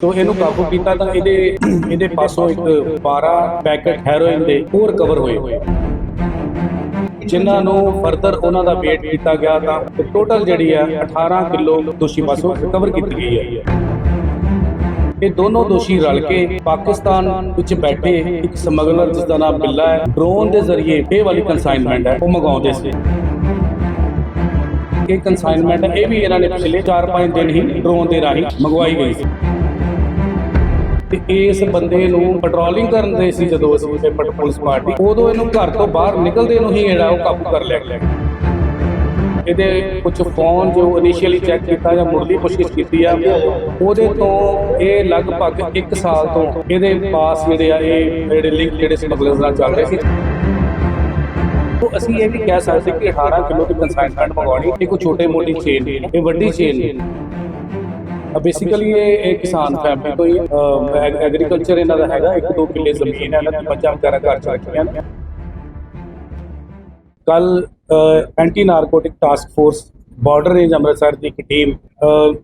ਤੋ ਇਹਨੂੰ ਕਾਬੂ ਕੀਤਾ ਤਾਂ ਇਹਦੇ ਇਹਦੇ ਪਾਸੋਂ ਇੱਕ 12 ਪੈਕੇਟ ਹੈਰੋਇਨ ਦੇ ਹੋਰ ਕਵਰ ਹੋਏ। ਹੋਏ ਜਿਨ੍ਹਾਂ ਨੂੰ ਫਰਦਰ ਉਹਨਾਂ ਦਾ ਵੇਟ ਕੀਤਾ ਗਿਆ ਤਾਂ ਟੋਟਲ ਜਿਹੜੀ ਆ 18 ਕਿਲੋ ਦੋਸ਼ੀ ਪਾਸੋਂ ਕਵਰ ਕੀਤੀ ਗਈ ਹੈ ਇਹ ਦੋਨੋਂ ਦੋਸ਼ੀ ਰਲ ਕੇ ਪਾਕਿਸਤਾਨ ਵਿੱਚ ਬੈਠੇ ਇੱਕ ਸਮਗਲਰ ਜਿਸ ਦਾ ਨਾਮ ਬਿੱਲਾ ਹੈ ਡਰੋਨ ਦੇ ਜ਼ਰੀਏ ਇਹ ਵਾਲੀ ਕਨਸਾਈਨਮੈਂਟ ਹੈ, ਉਹ ਮੰਗਾਉਂਦੇ ਸੀ। ਇਹ ਕਨਸਾਈਨਮੈਂਟ ਇਹ ਵੀ ਇਹਨਾਂ ਨੇ ਪਿਛਲੇ 4-5 ਦਿਨ ਹੀ ਡਰੋਨ ਦੇ ਰਾਹੀਂ ਮੰਗਵਾਈ ਗਈ ਸੀ। ਤੇ ਇਸ ਬੰਦੇ ਨੂੰ ਪੈਟਰੋਲਿੰਗ ਕਰਨ ਦੇ ਸੀ ਜਦੋਂ ਅਸੀਂ ਤੇ ਪੁਲਿਸ ਪਾਰਟੀ ਉਦੋਂ ਇਹਨੂੰ ਘਰ ਤੋਂ ਬਾਹਰ ਨਿਕਲਦੇ ਨੂੰ ਹੀ ਜਿਹੜਾ ਉਹ ਕਾਬੂ ਕਰ ਲਿਆ ਗਿਆ। ਇਹਦੇ ਕੁਝ ਫੋਨ ਜੋ ਇਨੀਸ਼ੀਅਲੀ ਚੈੱਕ ਕੀਤਾ ਜਾਂ ਮੁੱਢਲੀ ਪੁੱਛਗਿੱਛ ਕੀਤੀ ਆ ਉਹਦੇ ਤੋਂ ਇਹ ਲਗਭਗ 1 ਸਾਲ ਤੋਂ ਇਹਦੇ ਪਾਸ ਜਿਹੜੇ ਆ ਇਹ ਜਿਹੜੇ ਲਿੰਕ ਜਿਹੜੇ ਸਮਗਲਰਸ ਨਾਲ ਚੱਲ ਰਹੇ ਸੀ। ਤੋ ਅਸੀਂ ਇਹ ਵੀ ਕਹਿ ਸਕਦੇ ਕਿ 18 ਕਿਲੋ ਦੀ ਕਨਸਾਈਨਮੈਂਟ ਮੰਗਵਾਉਣੀ ਇਹ ਕੋਈ ਛੋਟੇ ਮੋਟੀ ਚੇਨ ਹੈ, ਇਹ ਵੱਡੀ ਚੇਨ ਹੈ ਬੇਸਿਕਲੀ ਇਹ ਕਿਸਾਨ ਫੈਮਿਲੀ ਤੋਂ ਹੀ ਐਗਰੀਕਲਚਰ ਇਹਨਾਂ ਦਾ ਹੈਗਾ, ਇੱਕ ਦੋ ਕਿੱਲੇ ਜ਼ਮੀਨ ਹੈ, ਇਹਨਾਂ ਦੀ ਮੱਝਾਂ ਵਗੈਰਾ ਘਰ ਚ ਰੱਖੀਆਂ ਨੇ। ਕੱਲ anti narcotic task force border range Amritsar ਦੀ ਇੱਕ ਟੀਮ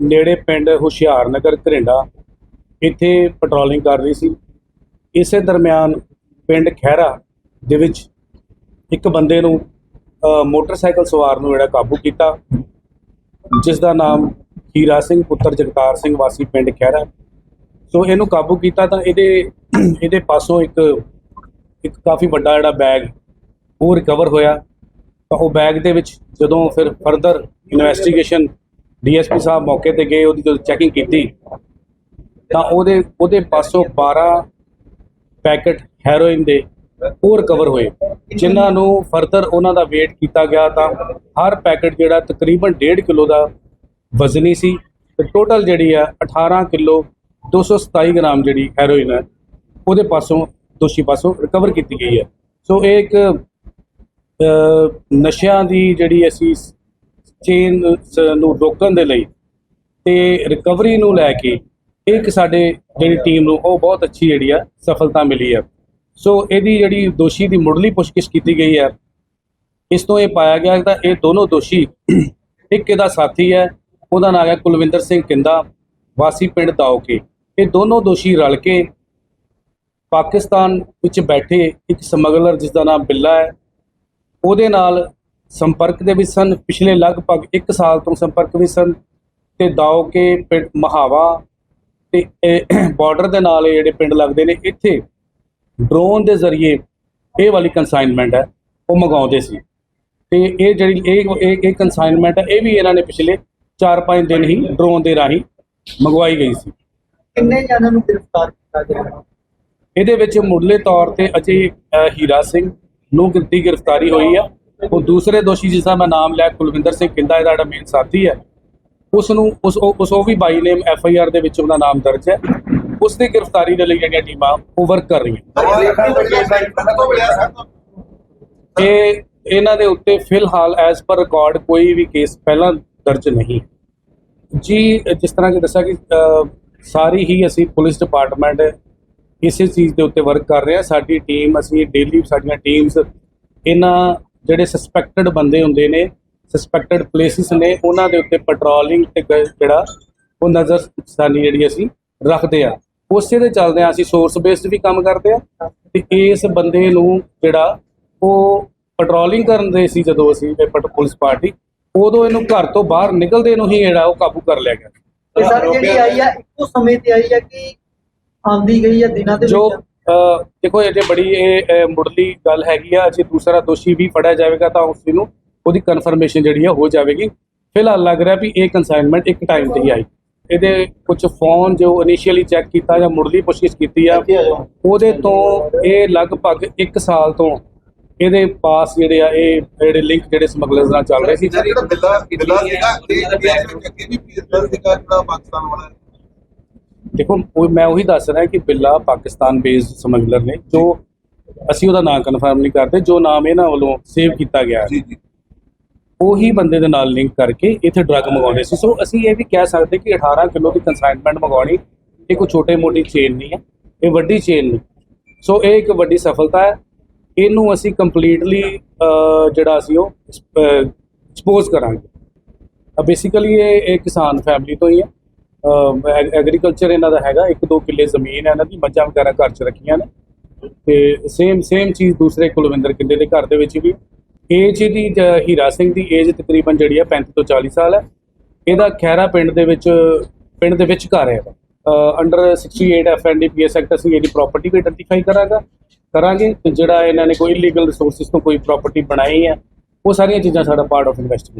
ਨੇੜੇ ਪਿੰਡ ਹੁਸ਼ਿਆਰਨਗਰ ਘਰਿੰਡਾ, ਇੱਥੇ ਪੈਟਰੋਲਿੰਗ ਕਰ ਰਹੀ ਸੀ। ਇਸੇ ਦਰਮਿਆਨ ਪਿੰਡ ਖਹਿਰਾ ਦੇ ਵਿੱਚ ਇੱਕ ਬੰਦੇ ਨੂੰ ਮੋਟਰਸਾਈਕਲ ਸਵਾਰ ਨੂੰ ਜਿਹੜਾ ਕਾਬੂ ਕੀਤਾ ਜਿਸ ਦਾ ਨਾਮ ਹੀਰਾ ਸਿੰਘ, ਪੁੱਤਰ ਜਗਤਾਰ ਸਿੰਘ ਵਾਸੀ ਪਿੰਡ ਖਹਿਰਾ। ਸੋ ਇਹਨੂੰ ਕਾਬੂ ਕੀਤਾ ਤਾਂ ਇਹਦੇ ਇਹਦੇ ਪਾਸੋਂ ਇੱਕ ਇੱਕ ਕਾਫੀ ਵੱਡਾ ਜਿਹੜਾ ਬੈਗ ਉਹ ਰਿਕਵਰ ਹੋਇਆ। ਤਾਂ ਉਹ ਬੈਗ ਦੇ ਵਿੱਚ ਜਦੋਂ ਫਿਰ ਫਰਦਰ ਇਨਵੈਸਟੀਗੇਸ਼ਨ ਡੀਐਸਪੀ ਸਾਹਿਬ ਮੌਕੇ ਤੇ ਗਏ, ਉਹਦੀ ਜਦੋਂ ਚੈਕਿੰਗ ਕੀਤੀ, ਤਾਂ ਉਹਦੇ ਉਹਦੇ ਪਾਸੋਂ 12 ਪੈਕੇਟ ਹੈਰੋਇਨ ਦੇ ਉਹ ਰਿਕਵਰ ਹੋਏ। ਜਿਨ੍ਹਾਂ ਨੂੰ ਫਰਦਰ ਉਹਨਾਂ ਦਾ weight ਕੀਤਾ ਗਿਆ ਤਾਂ ਹਰ ਪੈਕੇਟ ਜਿਹੜਾ ਤਕਰੀਬਨ 1.5 ਕਿਲੋ ਦਾ ਵਜ਼ਨੀ ਸੀ ਤੇ ਟੋਟਲ ਜਿਹੜੀ ਆ 18 ਕਿਲੋ 227 ਗ੍ਰਾਮ ਜਿਹੜੀ ਹੈਰੋਇਨ ਹੈ ਉਹਦੇ ਪਾਸੋਂ, ਦੋਸ਼ੀ ਪਾਸੋਂ ਰਿਕਵਰ ਕੀਤੀ ਗਈ ਹੈ ਸੋ ਇਹ ਇੱਕ ਨਸ਼ਿਆਂ ਦੀ ਜਿਹੜੀ ਅਸੀਂ ਚੇਨ ਨੂੰ ਰੋਕਣ ਦੇ ਲਈ ਤੇ ਰਿਕਵਰੀ ਨੂੰ ਲੈ ਕੇ ਇੱਕ ਸਾਡੇ ਜਿਹੜੀ ਟੀਮ ਨੂੰ ਉਹ ਬਹੁਤ ਅੱਛੀ ਜਿਹੜੀ ਆ ਸਫਲਤਾ ਮਿਲੀ ਹੈ ਸੋ ਇਹਦੀ ਜਿਹੜੀ ਦੋਸ਼ੀ ਦੀ ਮੁੱਢਲੀ ਪੁੱਛਗਿੱਛ ਕੀਤੀ ਗਈ ਹੈ ਇਸ ਤੋਂ ਇਹ ਪਾਇਆ ਗਿਆ ਕਿ ਇਹ ਦੋਨੋਂ ਦੋਸ਼ੀ ਇੱਕ ਇਹਦਾ ਸਾਥੀ ਹੈ ਉਹਦਾ ਨਾਮ ਹੈ ਕੁਲਵਿੰਦਰ ਸਿੰਘ ਕਿੰਦਾ, ਵਾਸੀ ਪਿੰਡ ਦਾਉਕੇ ਇਹ ਦੋਨੋਂ ਦੋਸ਼ੀ ਰਲ ਕੇ ਪਾਕਿਸਤਾਨ ਵਿੱਚ ਬੈਠੇ ਇੱਕ ਸਮਗਲਰ ਜਿਸ ਦਾ ਨਾਮ ਬਿੱਲਾ ਹੈ। ਉਹਦੇ ਨਾਲ ਸੰਪਰਕ ਦੇ ਵੀ ਸਨ। ਪਿਛਲੇ ਲਗਭਗ 1 ਸਾਲ ਤੋਂ ਸੰਪਰਕ ਵੀ ਸਨ ਤੇ ਦਾਉਕੇ ਪਿੰਡ ਮਹਾਵਾ ਤੇ ਬਾਰਡਰ ਦੇ ਨਾਲ ਇਹ ਜਿਹੜੇ ਪਿੰਡ ਲੱਗਦੇ ਨੇ, ਇੱਥੇ ਡਰੋਨ ਦੇ ਜ਼ਰੀਏ ਇਹ ਵਾਲੀ ਕਨਸਾਈਨਮੈਂਟ ਹੈ, ਉਹ ਮੰਗਾਉਂਦੇ ਸੀ। ਤੇ ਇਹ ਜਿਹੜੀ ਇਹ ਇਹ ਇਹ ਕਨਸਾਈਨਮੈਂਟ ਹੈ, ਇਹ ਵੀ ਇਹਨਾਂ ਨੇ ਪਿਛਲੇ 4-5 ਦਿਨ ਹੀ ਡਰੋਨ ਦੇ ਰਾਹੀਂ ਮੰਗਵਾਈ ਗਈ ਸੀ। ਕਿੰਨੇ ਜਣਾਂ ਨੂੰ ਗ੍ਰਿਫਤਾਰ ਕੀਤਾ ਗਿਆ? ਇਹਦੇ ਵਿੱਚ ਮੁੱਢਲੇ ਤੌਰ ਤੇ ਅਜੇ ਹੀਰਾ ਸਿੰਘ ਨੂੰ ਗਿਣਤੀ ਗ੍ਰਿਫਤਾਰੀ ਹੋਈ ਆ। ਉਹ ਦੂਸਰੇ ਦੋਸ਼ੀ ਜਿਸ ਦਾ ਮੈਂ ਨਾਮ ਲਿਆ ਕੁਲਵਿੰਦਰ ਸਿੰਘ ਕਿੰਦਾ ਇਹਦਾ ਜਿਹੜਾ ਮੇਨ ਸਾਥੀ ਹੈ ਉਸ ਨੂੰ ਉਸ ਉਸ ਉਹ ਵੀ ਬਾਈ ਨੇਮ ਐਫ ਆਈ ਆਰ ਦੇ ਵਿੱਚ ਉਹਦਾ ਨਾਮ ਦਰਜ ਹੈ। ਉਸ ਦੀ ਗ੍ਰਿਫਤਾਰੀ ਦੇ ਲਈ ਜਿਹੜੀਆਂ ਟੀਮਾਂ ਉਹ ਵਰਕ ਕਰ ਰਹੀਆਂ। ਇਹ ਇਹਨਾਂ ਦੇ ਉੱਤੇ ਫਿਲਹਾਲ ਐਸ ਪਰ ਰਿਕਾਰਡ ਕੋਈ ਵੀ ਕੇਸ ਪਹਿਲਾਂ ਦਰਜ ਨਹੀਂ। ਜੀ, ਜਿਸ ਤਰ੍ਹਾਂ ਕਿ ਦੱਸਿਆ ਕਿ ਸਾਰੀ ਹੀ ਅਸੀਂ ਪੁਲਿਸ ਡਿਪਾਰਟਮੈਂਟ ਇਸੇ ਚੀਜ਼ ਦੇ ਉੱਤੇ ਵਰਕ ਕਰ ਰਹੇ ਹਾਂ। ਸਾਡੀ ਟੀਮ ਅਸੀਂ ਡੇਲੀ ਸਾਡੀਆਂ ਟੀਮਸ ਇਹਨਾਂ ਜਿਹੜੇ ਸਸਪੈਕਟਡ ਬੰਦੇ ਹੁੰਦੇ ਨੇ ਸਸਪੈਕਟਡ ਪਲੇਸਿਸ ਨੇ, ਉਹਨਾਂ ਦੇ ਉੱਤੇ ਪੈਟਰੋਲਿੰਗ ਤੇ ਗ- ਜਿਹੜਾ ਉਹ ਨਜ਼ਰ ਸਾਨੀ ਜਿਹੜੀ ਅਸੀਂ ਰੱਖਦੇ ਆ ਉਸੇ ਦੇ ਚੱਲਦੇ ਆ ਅਸੀਂ ਸੋਰਸ ਬੇਸਡ ਵੀ ਕੰਮ ਕਰਦੇ ਆ ਤੇ ਇਸ ਬੰਦੇ ਨੂੰ ਜਿਹੜਾ ਉਹ ਪੈਟਰੋਲਿੰਗ ਕਰਨ ਦੇ ਸੀ ਜਦੋਂ ਅਸੀਂ ਪੁਲਿਸ ਪਾਰਟੀ ਉਦੋਂ ਇਹਨੂੰ ਘਰ ਤੋਂ ਬਾਹਰ ਨਿਕਲਦੇ ਨੂੰ ਹੀ ਜਿਹੜਾ ਉਹ ਕਾਬੂ ਕਰ ਲਿਆ ਗਿਆ। ਇਹ ਸਰ ਜਿਹੜੀ ਆਈ ਆ ਇੱਕੋ ਸਮੇਂ ਤੇ ਆਈ ਆ ਕਿ ਆਂਦੀ ਗਈ ਆ ਦਿਨਾਂ ਦੇ ਜੋ ਦੇਖੋ ਇਹ ਜੇ ਬੜੀ ਇਹ ਮੁੱਢਲੀ ਗੱਲ ਹੈਗੀ ਆ। ਜੇ ਦੂਸਰਾ ਦੋਸ਼ੀ ਵੀ ਫੜਿਆ ਜਾਵੇਗਾ ਤਾਂ ਉਸ ਨੂੰ ਉਹਦੀ ਕਨਫਰਮੇਸ਼ਨ ਜਿਹੜੀ ਆ ਹੋ ਜਾਵੇਗੀ। ਫਿਲਹਾਲ ਲੱਗ ਰਿਹਾ ਵੀ ਇਹ ਕਨਸਾਈਨਮੈਂਟ ਇੱਕ ਟਾਈਮ ਤੇ ਹੀ ਆਈ। ਇਹਦੇ ਕੁਝ ਫੋਨ ਜੋ ਇਨੀਸ਼ੀਅਲੀ ਚੈੱਕ ਕੀਤਾ ਜਾਂ ਮੁੱਢਲੀ ਪੁੱਛਗਿੱਛ ਕੀਤੀ ਆ ਉਹਦੇ ਤੋਂ ਇਹ ਲਗਭਗ 1 ਸਾਲ ਤੋਂ ਇਹਦੇ ਪਾਸ ਜਿਹੜੇ ਆ ਇਹ ਜਿਹੜੇ ਲਿੰਕ ਜਿਹੜੇ ਸਮਗਲਰਸ ਨਾਲ ਚੱਲ ਰਹੇ ਸੀ। ਜਿਹੜਾ ਬਿੱਲਾ ਬਿੱਲਾ ਸੀਗਾ ਇਹ ਇੰਡੀਆ ਵਿੱਚ ਅੱਗੇ ਵੀ ਪੀਐਸਐਲ ਸੀਗਾ ਜਿਹੜਾ ਪਾਕਿਸਤਾਨ ਵਾਲਾ? ਦੇਖੋ ਮੈਂ ਉਹੀ ਦੱਸ ਰਿਹਾ ਕਿ ਬਿੱਲਾ ਪਾਕਿਸਤਾਨ ਬੇਸਡ ਸਮਗਲਰ ਨੇ ਜੋ ਅਸੀਂ ਉਹਦਾ ਨਾਮ ਕਨਫਰਮ ਨਹੀਂ ਕਰਦੇ ਜੋ ਨਾਮ ਇਹਨਾਂ ਵੱਲੋਂ ਸੇਵ ਕੀਤਾ ਗਿਆ ਜੀ ਜੀ। ਉਹੀ ਬੰਦੇ ਦੇ ਨਾਲ ਲਿੰਕ ਕਰਕੇ ਇੱਥੇ ਡਰੱਗ ਮੰਗਾਉਂਦੇ ਸੀ। ਸੋ ਅਸੀਂ ਇਹ ਵੀ ਕਹਿ ਸਕਦੇ ਕਿ 18 ਕਿਲੋ ਦੀ ਕਨਸਾਈਨਮੈਂਟ ਮੰਗਾਉਣੀ ਇਹ ਕੋਈ ਛੋਟੇ ਮੋਟੀ ਚੇਨ ਨਹੀਂ ਹੈ ਇਹ ਵੱਡੀ ਚੇਨ ਨੇ ਸੋ ਇਹ ਇੱਕ ਵੱਡੀ ਸਫਲਤਾ ਹੈ। ਇਹਨੂੰ ਅਸੀਂ ਕੰਪਲੀਟਲੀ ਜਿਹੜਾ ਅਸੀਂ ਉਹ ਐਕਸਪੋਜ਼ ਕਰਾਂਗੇ। ਬੇਸਿਕਲੀ ਇਹ ਇਹ ਕਿਸਾਨ ਫੈਮਿਲੀ ਤੋਂ ਹੀ ਹੈ। ਐਗਰੀਕਲਚਰ ਇਹਨਾਂ ਦਾ ਹੈਗਾ। ਇੱਕ ਦੋ ਕਿੱਲੇ ਜ਼ਮੀਨ ਹੈ ਇਹਨਾਂ ਦੀ, ਮੱਝਾਂ ਵਗੈਰਾ ਘਰ 'ਚ ਰੱਖੀਆਂ ਨੇ। ਤੇ ਸੇਮ ਸੇਮ ਚੀਜ਼ ਦੂਸਰੇ ਕੁਲਵਿੰਦਰ ਕਿੱਲੇ ਦੇ ਘਰ ਦੇ ਵਿੱਚ ਵੀ। ਏਜ ਇਹਦੀ ਹੀਰਾ ਸਿੰਘ ਦੀ ਏਜ ਤਕਰੀਬਨ ਜਿਹੜੀ ਹੈ 35 ਤੋਂ 40 ਸਾਲ ਹੈ। ਇਹਦਾ ਖੈਰਾ ਪਿੰਡ ਦੇ ਵਿੱਚ, ਪਿੰਡ ਦੇ ਵਿੱਚ ਘਰ ਹੈ। ਅੰਡਰ 68 ਐਫਐਨਡੀਪੀਐਸ ਐਕਟ ਅਸੀਂ ਇਹਦੀ ਪ੍ਰਾਪਰਟੀ ਵੀ ਆਇਡੈਂਟੀਫਾਈ ਕਰਾਂਗਾ, ਕਰਾਂਗੇ ਤੇ ਜਿਹੜਾ ਇਹਨਾਂ ਨੇ ਕੋਈ ਇਲੀਗਲ ਰਿਸੋਰਸਸ ਤੋਂ ਕੋਈ ਪ੍ਰਾਪਰਟੀ ਬਣਾਈ ਹੈ, ਉਹ ਸਾਰੀਆਂ ਚੀਜ਼ਾਂ ਸਾਡਾ ਪਾਰਟ ਆਫ ਇਨਵੈਸਟੀਗੇਸ਼ਨ